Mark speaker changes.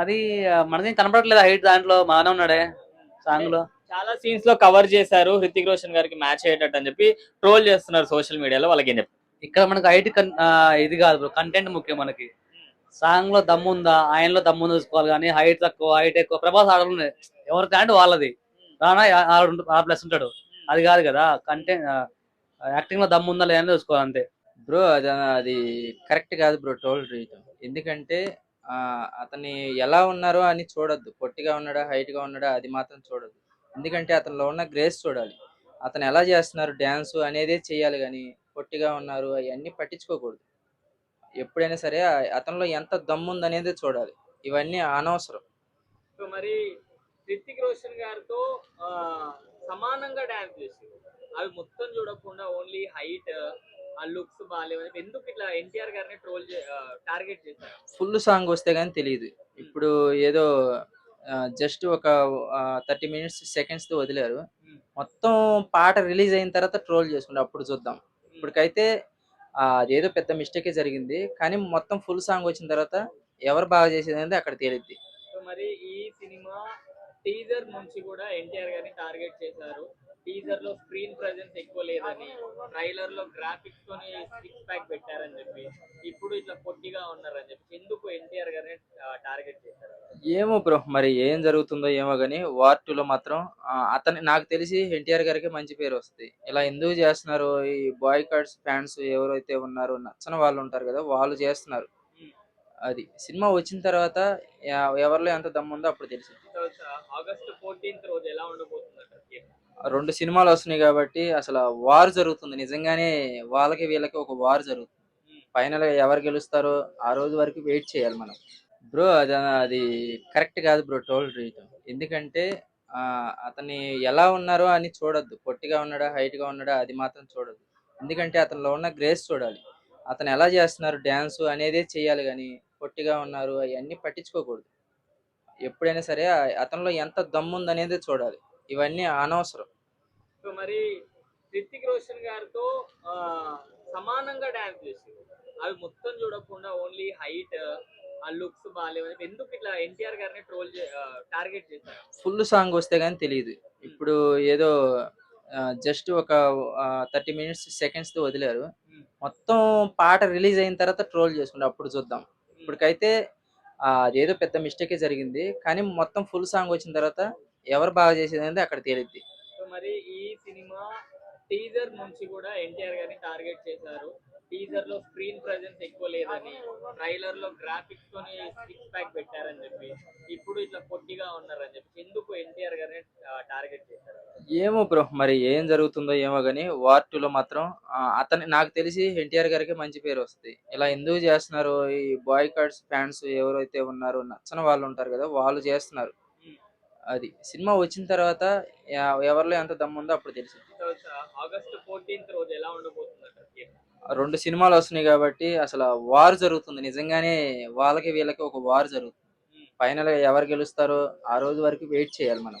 Speaker 1: అది మనది కనపడట్లేదు హైట్ దాంట్లో బాగానే ఉన్నాడే సాంగ్లో
Speaker 2: చాలా సీన్స్లో కవర్ చేశారు హృతిక్ రోషన్ గారికి మ్యాచ్ అయ్యేటట్టు అని చెప్పి ట్రోల్ చేస్తున్నారు సోషల్ మీడియాలో వాళ్ళకి ఏం చెప్తారు
Speaker 1: ఇక్కడ మనకి హైట్ ఇది కాదు బ్రో కంటెంట్ ముఖ్యం మనకి. సాంగ్లో దమ్ము ఉందా ఆయనలో దమ్ము ఉందా చూసుకోవాలి కానీ హైట్ తక్కువ హైట్ ఎక్కువ. ప్రభాస్ ఆడలేదు ఎవరి టాలెంట్ వాళ్ళది. రానా ఆ ప్లస్ ఉంటాడు. అది కాదు కదా కంటెంట్ యాక్టింగ్లో దమ్ము ఉందా లేదని చూసుకోవాలి అంతే.
Speaker 3: బ్రో అది అది కరెక్ట్ కాదు బ్రో టోల్ ఎందుకంటే ఆ, అతన్ని ఎలా ఉన్నారో అని చూడొద్దు. పొట్టిగా ఉన్నాడా హైట్గా ఉన్నాడా అది మాత్రం చూడొద్దు. ఎందుకంటే అతనిలో ఉన్న గ్రేస్ చూడాలి. అతను ఎలా చేస్తున్నారు డ్యాన్స్ అనేదే చేయాలి కానీ పొట్టిగా ఉన్నారు అవన్నీ పట్టించుకోకూడదు. ఎప్పుడైనా సరే అతనిలో ఎంత దమ్ము ఉందనేదే చూడాలి. ఇవన్నీ అనవసరం.
Speaker 2: సో మరి రితిక్ రోషన్ గారితో సమానంగా డాన్స్ చేసి అవి మొత్తం చూడకుండా ఓన్లీ హైట్ ఆ లుక్స్ బాగాలేవు ఎందుకు ఇట్లా ఎన్టీఆర్ గారిని ట్రోల్ టార్గెట్ చేశారు?
Speaker 3: ఫుల్ సాంగ్ వస్తే కానీ తెలియదు ఇప్పుడు ఏదో జస్ట్ ఒక థర్టీ మినిట్స్ సెకండ్స్ వదిలారు.
Speaker 2: Hmm.
Speaker 3: మొత్తం పాట రిలీజ్ అయిన తర్వాత ట్రోల్ చేసుకుంటే అప్పుడు చూద్దాం. ఇప్పటికైతే అదేదో పెద్ద మిస్టేకే జరిగింది. కానీ మొత్తం ఫుల్ సాంగ్ వచ్చిన తర్వాత ఎవరు బాగా చేసేది అనేది అక్కడ తేలిద్ది.
Speaker 2: మరి ఈ సినిమా టీజర్ నుంచి కూడా ఎన్టీఆర్ గారిని టార్గెట్ చేశారు. టీజర్లో స్క్రీన్ ప్రెజెన్స్ ఎక్కువ లేదని ట్రైలర్లో గ్రాఫిక్స్ తోని సిక్స్ ప్యాక్ పెట్టారని చెప్పి ఇప్పుడు ఇట్లా పొట్టిగా ఉన్నారని చెప్పి ఎందుకు ఎన్టీఆర్ గారిని టార్గెట్ చేశారు?
Speaker 3: ఏమో బ్రో మరి ఏం జరుగుతుందో ఏమో కానీ వార్ టూలో మాత్రం అతని నాకు తెలిసి ఎన్టీఆర్ గారికి మంచి పేరు వస్తుంది. ఇలా ఎందుకు చేస్తున్నారు? ఈ బాయ్ కార్డ్స్ ఫ్యాన్స్ ఎవరైతే ఉన్నారో నచ్చని వాళ్ళు ఉంటారు కదా వాళ్ళు చేస్తున్నారు. అది సినిమా వచ్చిన తర్వాత ఎవరిలో ఎంత దమ్ము ఉందో అప్పుడు తెలిసింది
Speaker 2: ఆగస్ట్ ఫోర్టీన్త్ రోజు ఎలా ఉండబోతుంది
Speaker 3: రెండు సినిమాలు వస్తున్నాయి కాబట్టి అసలు వార్ జరుగుతుంది. నిజంగానే వాళ్ళకి వీళ్ళకి ఒక వార్ జరుగుతుంది. ఫైనల్గా ఎవరు గెలుస్తారో ఆ రోజు వరకు వెయిట్ చేయాలి మనం. బ్రో అది అది కరెక్ట్ కాదు బ్రో టోల్ రీట్ ఎందుకంటే ఆ, ఎలా ఉన్నారో అని చూడొద్దు. పొట్టిగా ఉన్నాడా హైట్గా ఉన్నాడా అది మాత్రం చూడొద్దు. ఎందుకంటే అతనిలో ఉన్న గ్రేస్ చూడాలి. అతను ఎలా చేస్తున్నారు డ్యాన్స్ అనేదే చేయాలి కానీ పొట్టిగా ఉన్నారు అవన్నీ పట్టించుకోకూడదు. ఎప్పుడైనా సరే అతనిలో ఎంత దమ్ముందనేది చూడాలి. ఇవన్నీ అనవసరం.
Speaker 2: సో మరి హృతిక్ రోషన్ గారితో ఆ, సమానంగా డాన్స్ చేసింది. అవి మొత్తం చూడకుండా ఓన్లీ హైట్ ఆ లుక్స్ బాగాలేవు ఎందుకు ఇట్లా ఎన్టీఆర్ గారిని ట్రోల్ టార్గెట్ చేశారు?
Speaker 3: ఫుల్ సాంగ్ వస్తే కానీ తెలియదు ఇప్పుడు ఏదో జస్ట్ ఒక థర్టీ మినిట్స్ సెకండ్స్ వదిలారు.
Speaker 2: Hmm.
Speaker 3: మొత్తం పాట రిలీజ్ అయిన తర్వాత ట్రోల్ చేసుకుంటే అప్పుడు చూద్దాం. ఇప్పటికైతే అదేదో పెద్ద మిస్టేకే జరిగింది. కానీ మొత్తం ఫుల్ సాంగ్ వచ్చిన తర్వాత ఎవరు బాగా చేసేది అనేది అక్కడ తేలిద్ది.
Speaker 2: మరి ఈ సినిమా టీజర్ నుంచి కూడా ఎన్టీఆర్ గారిని టార్గెట్ చేశారు. టీజర్లో స్క్రీన్ ప్రెజెన్స్ ఎక్కువ లేదని ట్రైలర్లో గ్రాఫిక్స్ తోని సిక్స్ ప్యాక్ పెట్టారని చెప్పి ఇప్పుడు ఇట్లా పొట్టిగా ఉన్నారని చెప్పి ఎందుకు ఎన్టీఆర్ గారిని టార్గెట్ చేశారు?
Speaker 3: ఏమో బ్రో మరి ఏం జరుగుతుందో ఏమో కానీ వార్ టూలో మాత్రం అతని నాకు తెలిసి ఎన్టీఆర్ గారికి మంచి పేరు వస్తుంది. ఇలా ఎందుకు చేస్తున్నారు? ఈ బాయ్ కార్డ్స్ ఫ్యాన్స్ ఎవరైతే ఉన్నారో నచ్చని వాళ్ళు ఉంటారు కదా వాళ్ళు చేస్తున్నారు. అది సినిమా వచ్చిన తర్వాత ఎవరిలో ఎంత దమ్ము ఉందో అప్పుడు తెలిసింది.
Speaker 2: సో ఆగస్ట్ ఫోర్టీన్త్ రోజు ఎలా ఉండబోతుంది అక్కడ
Speaker 3: రెండు సినిమాలు వస్తున్నాయి కాబట్టి అసలు వార్ జరుగుతుంది. నిజంగానే వాళ్ళకి వీళ్ళకి ఒక వార్ జరుగుతుంది. ఫైనల్గా ఎవరు గెలుస్తారో ఆ రోజు వరకు వెయిట్ చేయాలి మనం.